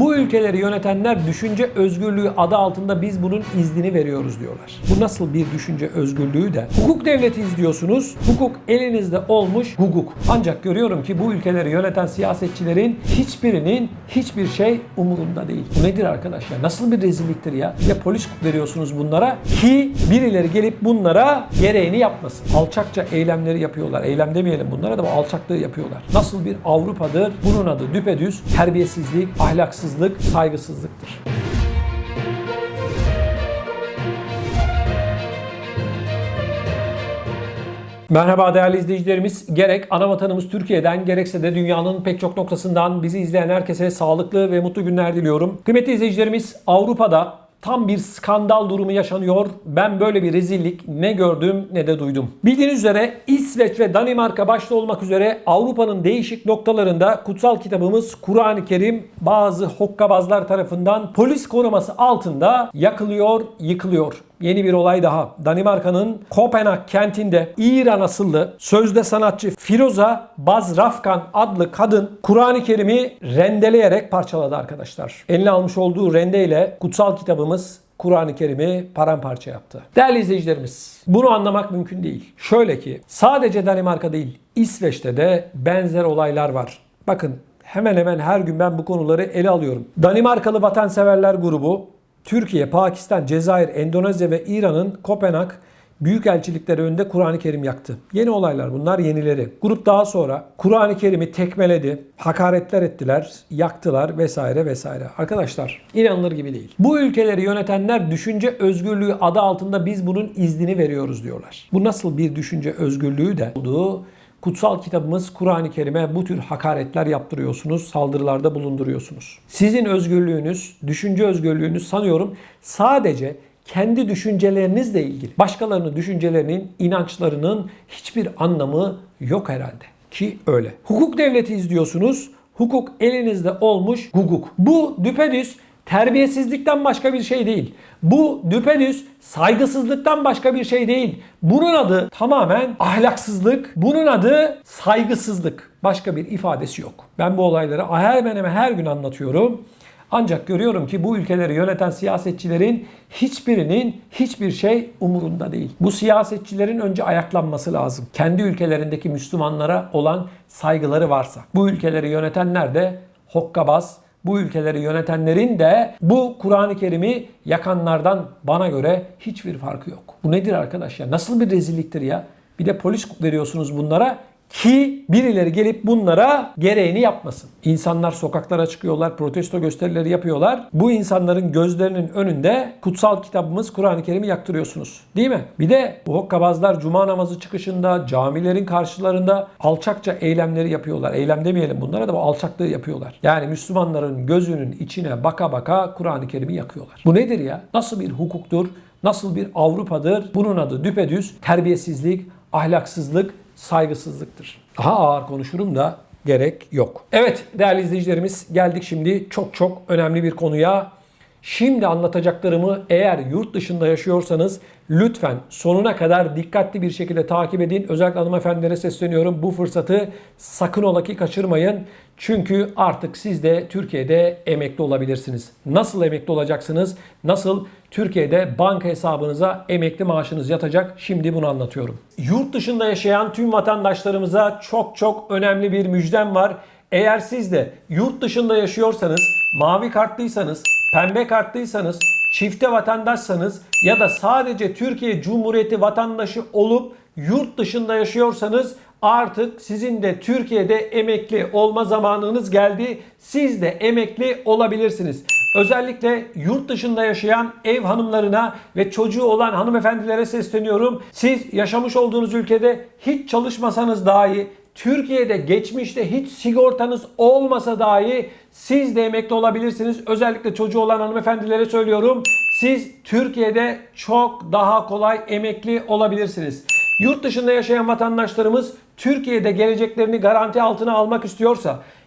Bu ülkeleri yönetenler düşünce özgürlüğü adı altında biz bunun iznini veriyoruz diyorlar. Bu nasıl bir düşünce özgürlüğü de? Hukuk devleti izliyorsunuz. Hukuk elinizde olmuş hukuk. Ancak görüyorum ki bu ülkeleri yöneten siyasetçilerin hiçbirinin hiçbir şey umurunda değil. Bu nedir arkadaşlar? Nasıl bir rezilliktir ya? De polis veriyorsunuz bunlara ki birileri gelip bunlara gereğini yapmasın. Alçakça eylemleri yapıyorlar. Eylem demeyelim bunlara da bu alçaklığı yapıyorlar. Nasıl bir Avrupa'dır? Bunun adı düpedüz terbiyesizlik, ahlaksızlık, saygısızlıktır. Merhaba değerli izleyicilerimiz. Gerek ana vatanımız Türkiye'den gerekse de dünyanın pek çok noktasından bizi izleyen herkese sağlıklı ve mutlu günler diliyorum. Kıymetli izleyicilerimiz Avrupa'da tam bir skandal durumu yaşanıyor. Ben böyle bir rezillik ne gördüm ne de duydum. Bildiğiniz üzere İsveç ve Danimarka başta olmak üzere Avrupa'nın değişik noktalarında kutsal kitabımız Kur'an-ı Kerim bazı hokkabazlar tarafından polis koruması altında yakılıyor, yıkılıyor. Yeni bir olay daha. Danimarka'nın Kopenhag kentinde İran asıllı sözde sanatçı Firoza Bazrafkan adlı kadın Kur'an-ı Kerim'i rendeleyerek parçaladı arkadaşlar. Eline almış olduğu rendeyle kutsal kitabımız Kur'an-ı Kerim'i paramparça yaptı. Değerli izleyicilerimiz, bunu anlamak mümkün değil. Şöyle ki sadece Danimarka değil, İsveç'te de benzer olaylar var. Bakın hemen hemen her gün ben bu konuları ele alıyorum. Danimarkalı vatanseverler grubu Türkiye, Pakistan, Cezayir, Endonezya ve İran'ın Kopenhag büyükelçilikleri önünde Kur'an-ı Kerim yaktı. Yeni olaylar bunlar yenileri. Grup daha sonra Kur'an-ı Kerim'i tekmeledi, hakaretler ettiler, yaktılar vesaire vesaire. Arkadaşlar inanılır gibi değil. Bu ülkeleri yönetenler düşünce özgürlüğü adı altında biz bunun iznini veriyoruz diyorlar. Bu nasıl bir düşünce özgürlüğü de olduğu kutsal kitabımız Kur'an-ı Kerim'e bu tür hakaretler yaptırıyorsunuz, saldırılarda bulunduruyorsunuz. Sizin özgürlüğünüz, düşünce özgürlüğünüz sanıyorum sadece kendi düşüncelerinizle ilgili. Başkalarının düşüncelerinin, inançlarının hiçbir anlamı yok herhalde. Ki öyle. Hukuk devleti izliyorsunuz. Hukuk elinizde olmuş hukuk. Bu düpedüz terbiyesizlikten başka bir şey değil. Bu düpedüz saygısızlıktan başka bir şey değil. Bunun adı tamamen ahlaksızlık. Bunun adı saygısızlık. Başka bir ifadesi yok. Ben bu olayları hemen hemen her gün anlatıyorum. Ancak görüyorum ki bu ülkeleri yöneten siyasetçilerin hiçbirinin hiçbir şey umurunda değil. Bu siyasetçilerin önce ayaklanması lazım. Kendi ülkelerindeki Müslümanlara olan saygıları varsa. Bu ülkeleri yönetenler de hokkabaz, bu ülkeleri yönetenlerin de bu Kur'an-ı Kerim'i yakanlardan bana göre hiçbir farkı yok. Bu nedir arkadaş ya? Nasıl bir rezilliktir ya? Bir de polis veriyorsunuz bunlara ki birileri gelip bunlara gereğini yapmasın. İnsanlar sokaklara çıkıyorlar, protesto gösterileri yapıyorlar. Bu insanların gözlerinin önünde kutsal kitabımız Kur'an-ı Kerim'i yaktırıyorsunuz. Değil mi? Bir de bu hokkabazlar cuma namazı çıkışında, camilerin karşılarında alçakça eylemleri yapıyorlar. Eylem demeyelim bunlara da bu alçaklığı yapıyorlar. Yani Müslümanların gözünün içine baka baka Kur'an-ı Kerim'i yakıyorlar. Bu nedir ya? Nasıl bir hukuktur? Nasıl bir Avrupa'dır? Bunun adı düpedüz terbiyesizlik, ahlaksızlık, saygısızlıktır. Daha ağır konuşurum da gerek yok. Evet değerli izleyicilerimiz geldik şimdi çok çok önemli bir konuya. Şimdi anlatacaklarımı eğer yurt dışında yaşıyorsanız lütfen sonuna kadar dikkatli bir şekilde takip edin. Özellikle hanımefendilere sesleniyorum. Bu fırsatı sakın ola ki kaçırmayın. Çünkü artık siz de Türkiye'de emekli olabilirsiniz. Nasıl emekli olacaksınız? Nasıl Türkiye'de banka hesabınıza emekli maaşınız yatacak? Şimdi bunu anlatıyorum. Yurt dışında yaşayan tüm vatandaşlarımıza çok çok önemli bir müjdem var. Eğer siz de yurt dışında yaşıyorsanız, mavi kartlıysanız, pembe kartlıysanız, çifte vatandaşsanız ya da sadece Türkiye Cumhuriyeti vatandaşı olup yurt dışında yaşıyorsanız artık sizin de Türkiye'de emekli olma zamanınız geldi. Siz de emekli olabilirsiniz. Özellikle yurt dışında yaşayan ev hanımlarına ve çocuğu olan hanımefendilere sesleniyorum. Siz yaşamış olduğunuz ülkede hiç çalışmasanız dahi Türkiye'de geçmişte hiç sigortanız olmasa dahi siz de emekli olabilirsiniz. Özellikle çocuğu olan hanımefendilere söylüyorum. Siz Türkiye'de çok daha kolay emekli olabilirsiniz. Yurt dışında yaşayan vatandaşlarımız Türkiye'de geleceklerini garanti altına almak istiyorsa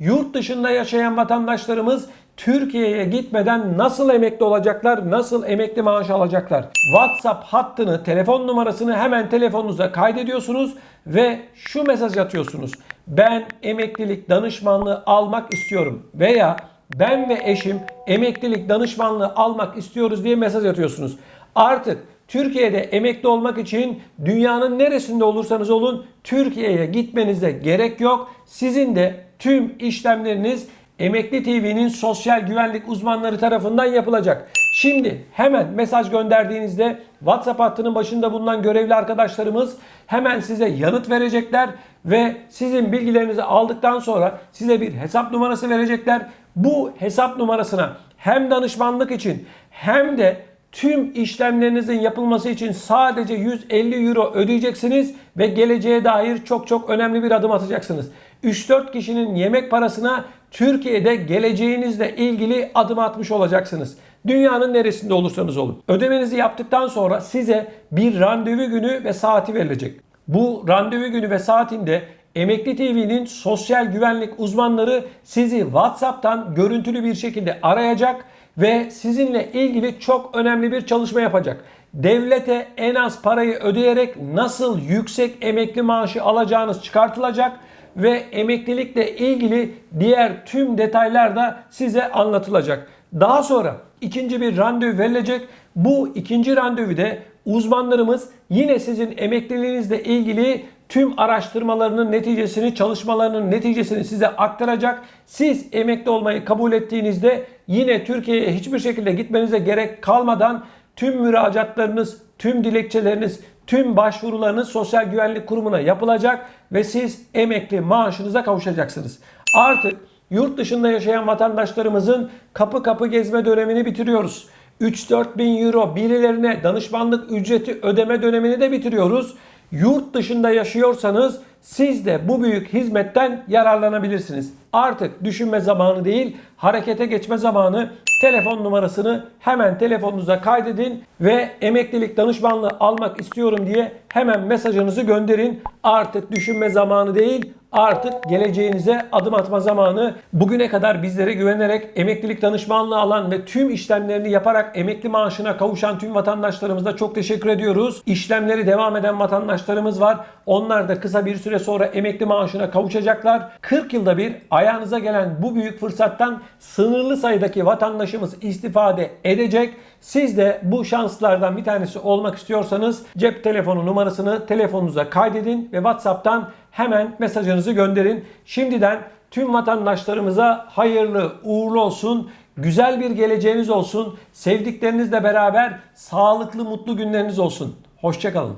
yurt dışında yaşayan vatandaşlarımız Türkiye'ye gitmeden nasıl emekli olacaklar, nasıl emekli maaşı alacaklar? WhatsApp hattını, telefon numarasını hemen telefonunuza kaydediyorsunuz ve şu mesaj atıyorsunuz. Ben emeklilik danışmanlığı almak istiyorum veya ben ve eşim emeklilik danışmanlığı almak istiyoruz diye mesaj atıyorsunuz. Artık Türkiye'de emekli olmak için dünyanın neresinde olursanız olun Türkiye'ye gitmenize gerek yok. Sizin de tüm işlemleriniz Emekli TV'nin sosyal güvenlik uzmanları tarafından yapılacak. Şimdi hemen mesaj gönderdiğinizde WhatsApp hattının başında bulunan görevli arkadaşlarımız hemen size yanıt verecekler ve sizin bilgilerinizi aldıktan sonra size bir hesap numarası verecekler. Bu hesap numarasına hem danışmanlık için hem de tüm işlemlerinizin yapılması için sadece 150 euro ödeyeceksiniz ve geleceğe dair çok çok önemli bir adım atacaksınız. 3-4 kişinin yemek parasına Türkiye'de geleceğinizle ilgili adım atmış olacaksınız. Dünyanın neresinde olursanız olun. Ödemenizi yaptıktan sonra size bir randevu günü ve saati verilecek. Bu randevu günü ve saatinde Emekli TV'nin sosyal güvenlik uzmanları sizi WhatsApp'tan görüntülü bir şekilde arayacak ve sizinle ilgili çok önemli bir çalışma yapacak. Devlete en az parayı ödeyerek nasıl yüksek emekli maaşı alacağınız çıkartılacak ve emeklilikle ilgili diğer tüm detaylar da size anlatılacak. Daha sonra ikinci bir randevu verilecek. Bu ikinci randevuda uzmanlarımız yine sizin emekliliğinizle ilgili tüm araştırmalarının neticesini, çalışmalarının neticesini size aktaracak. Siz emekli olmayı kabul ettiğinizde yine Türkiye'ye hiçbir şekilde gitmenize gerek kalmadan tüm müracaatlarınız, tüm dilekçeleriniz, tüm başvurularınız Sosyal Güvenlik Kurumu'na yapılacak ve siz emekli maaşınıza kavuşacaksınız. Artık yurt dışında yaşayan vatandaşlarımızın kapı kapı gezme dönemini bitiriyoruz. 3-4 bin euro birilerine danışmanlık ücreti ödeme dönemini de bitiriyoruz. Yurt dışında yaşıyorsanız siz de bu büyük hizmetten yararlanabilirsiniz. Artık düşünme zamanı değil, harekete geçme zamanı. Telefon numarasını hemen telefonunuza kaydedin ve emeklilik danışmanlığı almak istiyorum diye hemen mesajınızı gönderin. Artık düşünme zamanı değil, artık geleceğinize adım atma zamanı. Bugüne kadar bizlere güvenerek emeklilik danışmanlığı alan ve tüm işlemlerini yaparak emekli maaşına kavuşan tüm vatandaşlarımıza çok teşekkür ediyoruz. İşlemleri devam eden vatandaşlarımız var. Onlar da kısa bir süre sonra emekli maaşına kavuşacaklar. 40 yılda bir ayağınıza gelen bu büyük fırsattan sınırlı sayıdaki vatandaşımız istifade edecek. Siz de bu şanslardan bir tanesi olmak istiyorsanız cep telefonu numarasını telefonunuza kaydedin ve WhatsApp'tan hemen mesajınızı gönderin. Şimdiden tüm vatandaşlarımıza hayırlı uğurlu olsun. Güzel bir geleceğiniz olsun. Sevdiklerinizle beraber sağlıklı mutlu günleriniz olsun. Hoşçakalın.